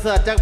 เสิร์ฐจาก